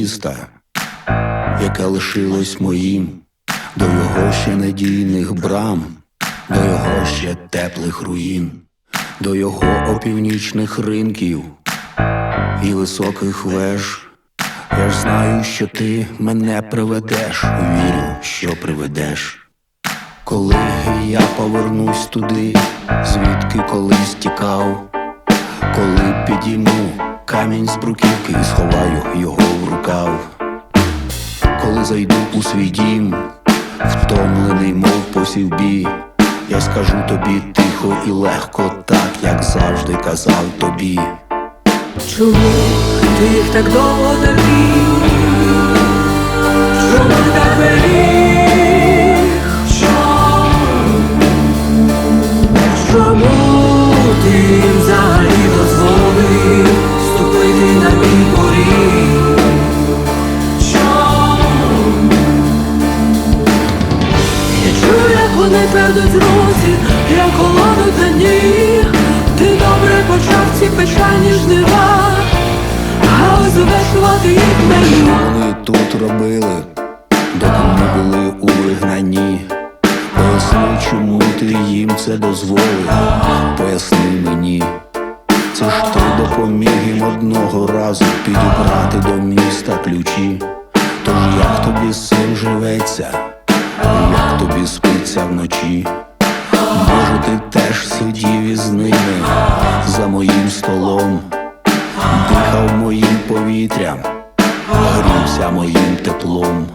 міста, яке лишилось моїм, до його ще надійних брам, до його ще теплих руїн, до його опівнічних ринків і високих веж. Я ж знаю, що ти мене приведеш, вірю, що приведеш. Коли я повернусь туди, звідки колись тікав, коли підійму камінь з бруківки і сховаю його в рукав, коли зайду у свій дім, втомлений, мов посівбій, я скажу тобі тихо і легко, так як завжди казав тобі. Чому ти їх так довго терпів? Чому ти так беріг? Почав ці печальні жнива, але завершувати їх мені Вони тут робили, доки ми були у вигнанні. Поясни, чому ти їм це дозволив, поясни мені. Це ж ти допоміг їм одного разу підібрати до міста ключі. Тож як тобі цим живеться, як тобі спиться вночі? Може, ти теж сидів із ними за моїм столом, дихав моїм повітрям, грівся моїм теплом,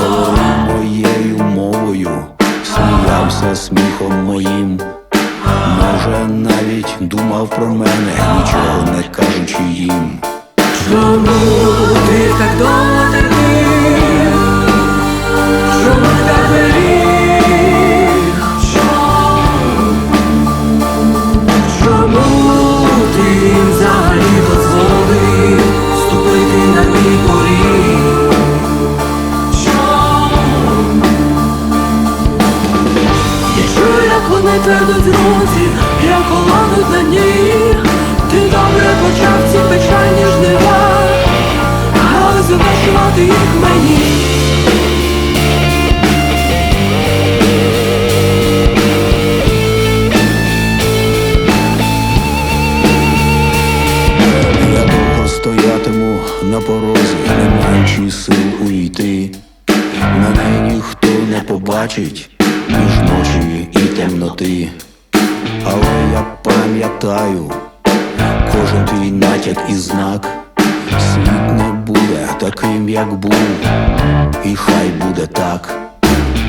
говорив моєю мовою, сміявся сміхом моїм. Може, навіть думав про мене, нічого не кажучи їм. Чому ти так довго терпів? Твердуть друзі, як холодуть на ніг Ти добре почав ці печальні жнива, але завершувати їх мені Я довго стоятиму на порозі, не маючи сил уйти. Мене ніхто не побачить між ночі і темноти. Але я пам'ятаю кожен твій натяк і знак. Світ не буде таким, як був, і хай буде так.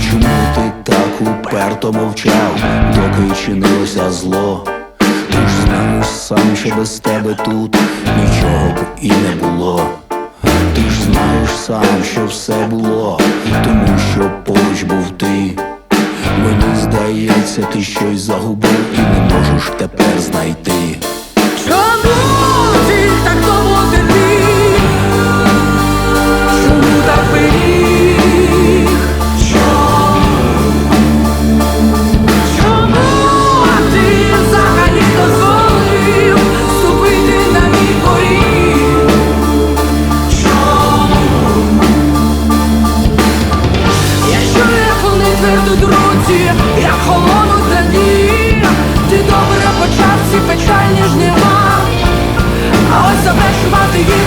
Чому ти так уперто мовчав, доки чинилося зло? Ти ж знаєш сам, що без тебе тут нічого б і не було. Ти ж знаєш сам, що все було, тому що поруч був ти. Мені здається, ти щось загубив і не можеш тепер знайти. Чому ти так довго you